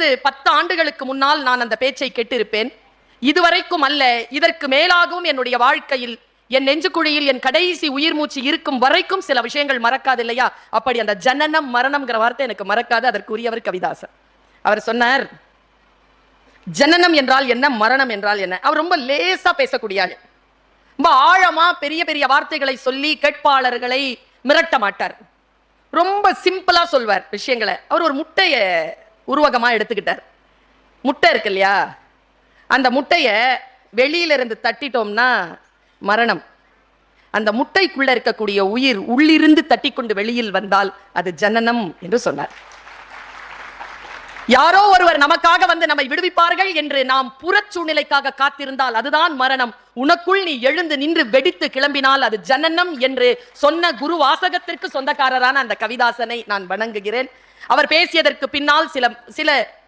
இது பத்து ஆண்டுகளுக்கு முன்னால் நான் அந்த பேச்சை கேட்டிருப்பேன். இதுவரைக்கும் அல்ல இதற்கு மேலாகவும் என்னுடைய வாழ்க்கையில் என் நெஞ்சுக்குழியில் என் கடைசி உயிர் மூச்சு இருக்கும் வரைக்கும் சில விஷயங்கள் மறக்காது இல்லையா? அப்படி அந்த ஜனனம் மரணம்ங்கிற வார்த்தை எனக்கு மறக்காது அதற்குரியவர் கவிதாசன் அவர் சொன்னார் ஜனனம் என்றால் என்ன மரணம் என்றால் என்ன? அவர் ரொம்ப லேசா பேசக்கூடிய ஆள். ரொம்ப ஆழமா பெரிய பெரிய வார்த்தைகளை சொல்லி கேட்பாளர்களை மிரட்ட மாட்டார். ரொம்ப சிம்பிளா சொல்வார் விஷயங்களை. அவர் ஒரு முட்டைய உருவகமா எடுத்துக்கிட்டார். முட்டை இருக்கு இல்லையா அந்த முட்டையை வெளியில இருந்து தட்டிட்டோம்னா மரணம். அந்த முட்டைக்குள்ள இருக்கக்கூடிய உயிர் உள்ளிருந்து தட்டி கொண்டு வெளியில் வந்தால் அது ஜனனம் என்று சொன்னார். யாரோ ஒருவர் நமக்காக வந்து நம்மை விடுவிப்பார்கள் என்று நாம் புறச் சூழ்நிலைக்காக காத்திருந்தால் அதுதான் மரணம். உனக்குள் நீ எழுந்து நின்று வெடித்து கிளம்பினால் அது ஜனனம் என்று சொன்ன குரு வாசகத்திற்கு சொந்தக்காரரான அந்த கவிதாசனை நான் வணங்குகிறேன். அவர் பேசியதற்கு பின்னால் சில சில